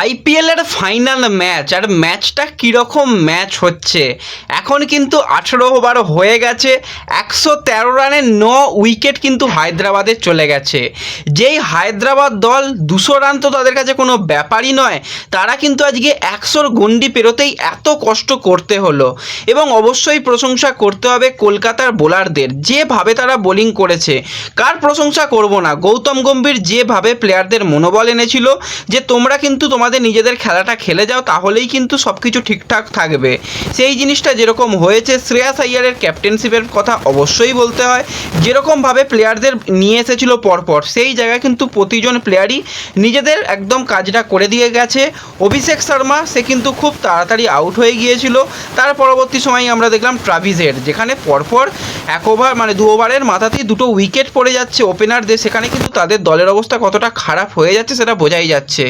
আইপিএলের final match আর ম্যাচটা কীরকম ম্যাচ হচ্ছে? এখন কিন্তু আঠেরো ওভার হয়ে গেছে, একশো তেরো রানে ন উইকেট কিন্তু হায়দ্রাবাদের চলে গেছে। যেই হায়দ্রাবাদ দল দুশো রান তো তাদের কাছে কোনো ব্যাপারই নয়, তারা কিন্তু আজকে একশোর গন্ডি পেরোতেই এত কষ্ট করতে হলো। এবং অবশ্যই প্রশংসা করতে হবে কলকাতার বোলারদের, যেভাবে তারা বোলিং করেছে। কার প্রশংসা করব না? গৌতম গম্ভীর যেভাবে প্লেয়ারদের মনোবল এনেছিল, যে তোমরা কিন্তু তোমাদের নিজেদের খেলাটা খেলে যাও, তাহলেই কিন্তু সব কিছু ঠিকঠাক থাকবে। সেই জিনিসটা যেরকম হয়েছে, শ্রেয়াস আইয়ারের ক্যাপ্টেনশিপের কথা অবশ্যই বলতে হয়। যেরকমভাবে প্লেয়ারদের নিয়ে এসেছিল পরপর, সেই জায়গায় কিন্তু প্রতিজন প্লেয়ারই নিজেদের একদম কাজটা করে দিয়ে গেছে। অভিষেক শর্মা, সে কিন্তু খুব তাড়াতাড়ি আউট হয়ে গিয়েছিল। তার পরবর্তী সময় আমরা দেখলাম ট্রাভিজের যেখানে পরপর এক ওভার মানে দু ওভারের মাথাতেই দুটো উইকেট পড়ে যাচ্ছে ওপেনারদের সেখানে কিন্তু তাদের দলের অবস্থা কতটা খারাপ হয়ে যাচ্ছে সেটা বোঝাই যাচ্ছে।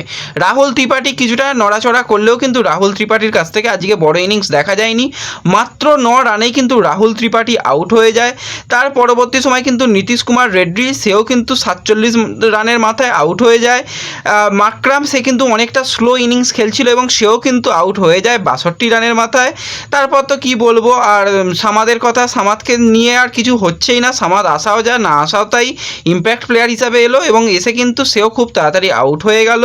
রাহুল ত্রিপাঠী কিছুটা নড়াচড়া করলেও কিন্তু রাহুল ত্রিপাঠীর কাছ থেকে আজকে বড় ইনিংস দেখা যায়নি। মাত্র ন রানেই কিন্তু রাহুল ত্রিপাঠী আউট হয়ে যায়। তার পরবর্তী সময় কিন্তু নীতিশ কুমার রেড্ডি, সেও কিন্তু সাতচল্লিশ রানের মাথায় আউট হয়ে যায়। মাকরাম, সে কিন্তু অনেকটা স্লো ইনিংস খেলছিল এবং সেও কিন্তু আউট হয়ে যায় বাষট্টি রানের মাথায়। তারপর তো কি বলব, আর সামাদের কথা সামাদকে নিয়ে আর কিছু হচ্ছেই না। সামাদ আসাও যায়, না আসাও তাই ইম্প্যাক্ট প্লেয়ার হিসাবে এলো এবং এসে কিন্তু সেও খুব তাড়াতাড়ি আউট হয়ে গেল।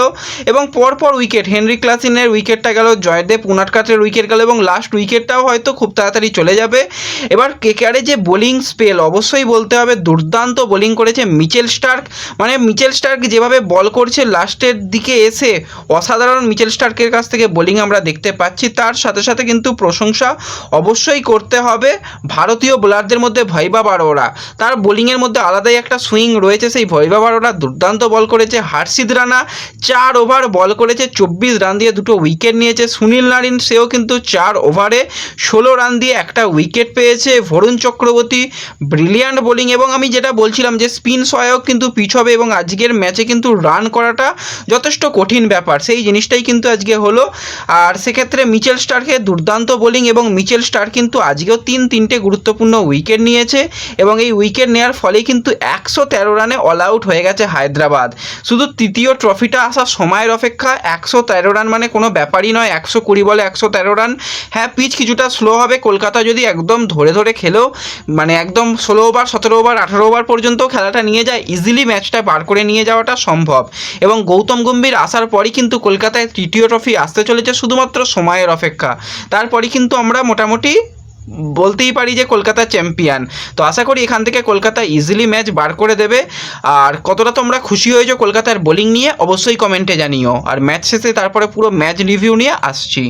এবং পরপর উইকেট হেনরি ক্লাসিনের উইকেটটা গেল, জয়দেব উনাটকাটের উইকেট গেল এবং লাস্ট উইকেটটাও হয়তো খুব তাড়াতাড়ি চলে যাবে। এবার কেকেআরে যে বোলিং স্পেল অবশ্যই বলতে হবে দুর্দান্ত বোলিং করেছে মিচেল স্টার্ক। মানে মিচেল স্টার্ক যেভাবে বল করছে লাস্টের দিকে এসে অসাধারণ মিচেল স্টার্কের কাছ থেকে বোলিং আমরা দেখতে পাচ্ছি। তার সাথে সাথে কিন্তু প্রশংসা অবশ্যই করতে হবে ভারতীয় বোলারদের মধ্যে ভৈবা বারোরা তার বোলিংয়ের মধ্যে আলাদাই একটা সুইং রয়েছে, সেই ভৈবা বারোরা দুর্দান্ত বল করেছে। হার্ষিদ রানা চার ওভার বল করেছে চব্বিশ রান দিয়ে দুটো উইকেট নিয়েছে। সুনীল নারিন, সেও কিন্তু চার ওভারে ষোলো রান দিয়ে একটা উইকেট পেয়েছে। ভরুণ চক্রবর্তী ব্রিলিয়ান্ট বোলিং এবং আমি যেটা বলছিলাম যে স্পিন সহায়ক কিন্তু পিচ হবে এবং আজকের ম্যাচে কিন্তু রান করাটা যথেষ্ট কঠিন ব্যাপার। সেই জিনিসটাই কিন্তু আজকে হলো। আর সেক্ষেত্রে মিচেল স্টারকে দুর্দান্ত বোলিং এবং মিচেল স্টার কিন্তু আজকেও তিন, তিনটে গুরুত্বপূর্ণ উইকেট নিয়েছে এবং এই উইকেট নেওয়ার ফলে কিন্তু একশো তেরো রানে অল আউট হয়ে গেছে হায়দ্রাবাদ। শুধু তৃতীয় ট্রফিটা আসার সময়ের অপেক্ষা একশো তেরো রান মানে কোনো ব্যাপারই নয়। একশো কুড়ি বলে একশো তেরো রান হ্যাঁ পিচ কিছুটা স্লো হবে। কলকাতা যদি একদম ধরে ধরে খেলেও মানে একদম ষোলো ওভার সতেরো ওভার আঠারো ওভার পর্যন্ত খেলাটা নিয়ে যায় ইজিলি ম্যাচটা বার করে নিয়ে যাওয়াটা সম্ভব। এবং গৌতম গম্ভীর আসার পরই কিন্তু কলকাতায় তৃতীয় ট্রফি আসতে চলেছে শুধুমাত্র সময়ের অপেক্ষা। তারপরই কিন্তু আমরা মোটামুটি বলতেই পারি যে কলকাতা চ্যাম্পিয়ন। তো আশা করি এখান থেকে কলকাতা ইজিলি ম্যাচ বার করে দেবে। আর কতটা তোমরা খুশি হয়েছো কলকাতার বোলিং নিয়ে, অবশ্যই কমেন্টে জানিও। আর ম্যাচ শেষে তারপরে পুরো ম্যাচ রিভিউ নিয়ে আসছি।